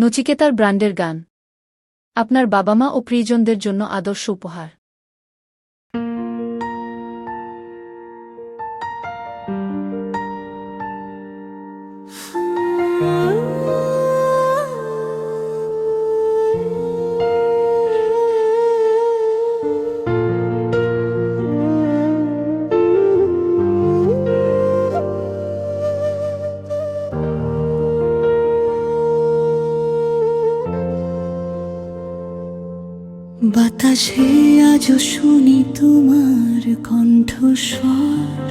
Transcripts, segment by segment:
নচিকেতার ব্র্যান্ডের গান। আপনার বাবা মা ও প্রিয়জনদের জন্য আদর্শ উপহার। বাতাসে আজ শুনি তোমার কণ্ঠস্বর।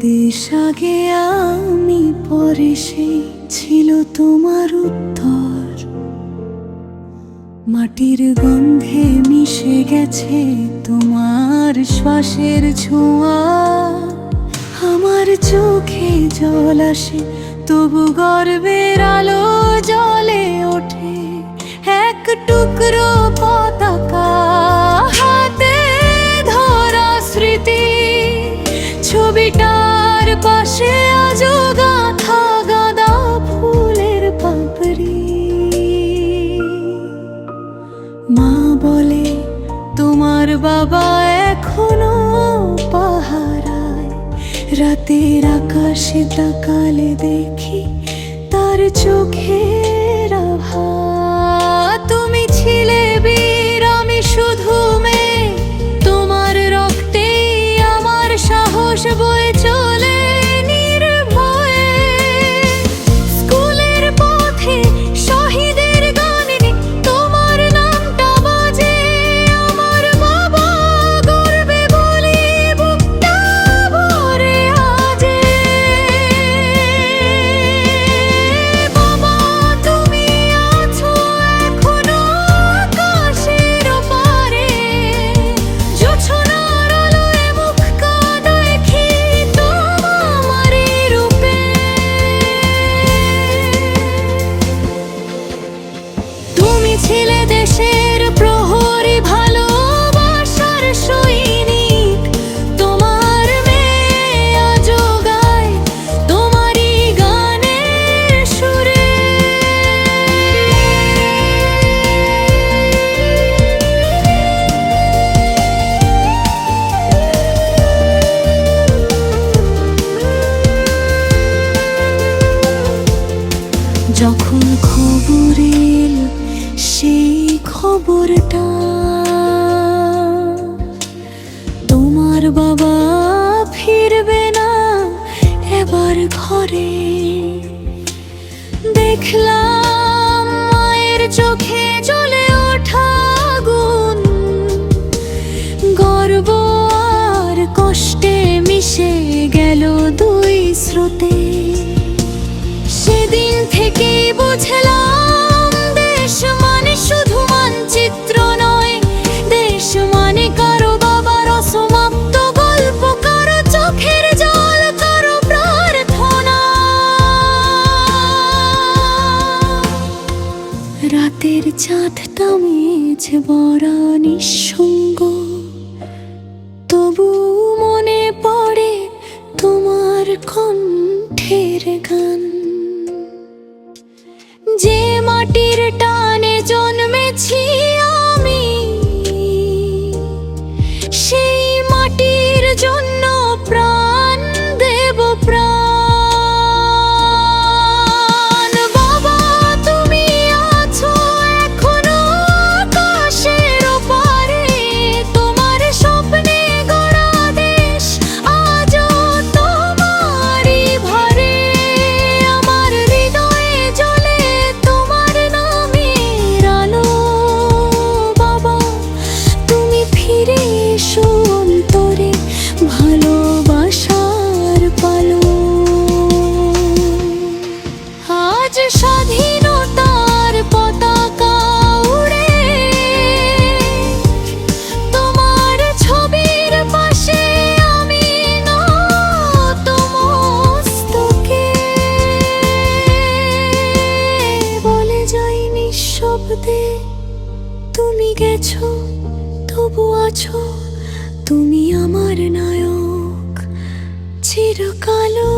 দেশ আগে আমি পরে সেই ছিল তোমার উত্তর। মাটির গন্ধে মিশে গেছে তোমার শ্বাসের ছোঁয়া। আমার চোখে জল আসে, তবু গর্বের আলো জলে ওঠে। এক টুকরো পতাকা হাতে ধরা স্মৃতি ছবিটার পাশে আজো গাথা ফুলের পাপড়ি মা বলে, তোমার বাবা এখনও পাহারায়। রাতের আকাশে তাকালে দেখি তার চোখের আভা যখন খবর সেই খবরটা তোমার বাবা ফিরবে না এবার ঘরে, দেখলাম মায়ের চোখে জ্বলে ওঠা আগুন। গর্ব আর কষ্টে মিশে গেল দুই স্রোতে। রাতের চাঁদটা মেঝ বড়া নিঃসঙ্গ। তবু মনে পড়ে তোমার কণ্ঠের গান। তুমি গেছো তবু আছো তুমি আমার নায়ক চিরকালো